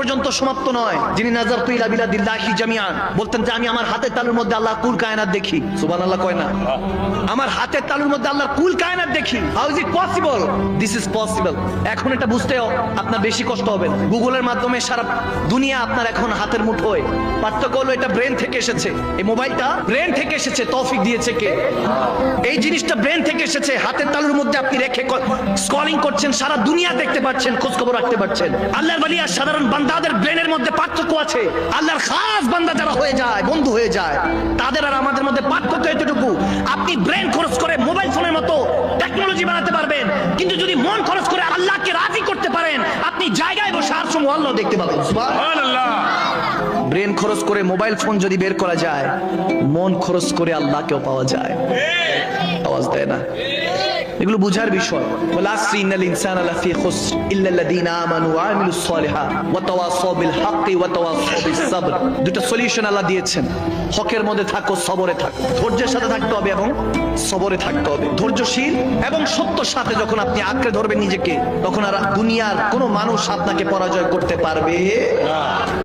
পর্যন্ত সমাপ্ত নয়। যিনি নাজার তুইলা বিলা দিল্লাহি জামিয়ান বলতেন যে, আমি আমার হাতের তালুর মধ্যে আল্লাহ কুল কায়নাত দেখি। সুবহানাল্লাহ কয় না। আমার হাতের তালুর মধ্যে আল্লাহর কুল কায়নাত দেখি। How is it possible this is possible এখন এটা বুঝতেও আপনার বেশি কষ্ট হবে গুগলের মাধ্যমে সারা দুনিয়া আপনার এখন হাতের মুঠোয় পার্থক্য হলো, এটা ব্রেন থেকে এসেছে। এই মোবাইলটা ব্রেন থেকে এসেছে, তৌফিক দিয়েছে কে? এই জিনিসটা ব্রেন থেকে এসেছে, হাতের তালুর মধ্যে আপনি রেখে স্কলিং করছেন, সারা দুনিয়া দেখতে পাচ্ছেন খোঁজ খবর রাখতে পারছেন। আল্লাহর বালি আর সাধারণ বান্দাদের ব্রেনের মধ্যে পার্থক্য আছে। আল্লাহর খাস বান্দা যারা হয়ে যায়, বন্ধু হয়ে যায়, তাদের আর আমাদের মধ্যে পার্থক্য এতটুকু। আপনি ব্রেন খরচ করে মোবাইল ফোনের মতো টেকনোলজি বানাতে পারবেন, কিন্তু যদি মন খরচ করে আল্লাহকে রাজি করতে পারেন, আপনি জায়গায় বসে আর সময় আল্লাহ দেখতে পাবেন। ব্রেন খরচ করে মোবাইল ফোন যদি বের করা যায়, মন খরচ করে আল্লাহকেও পাওয়া যায়। এগুলো বুঝার বিষয়। সলিউশন দিয়েছেন। হকের মধ্যে সবরে ধৈর্যের সাথে থাকতে হবে এবং সবরে থাকতে হবে। ধৈর্যশীল এবং সাথে যখন আপনি আঁকড়ে ধরবেন নিজেকে, তখন আর দুনিয়ার কোনো মানুষ আপনাকে পরাজয় করতে পারবে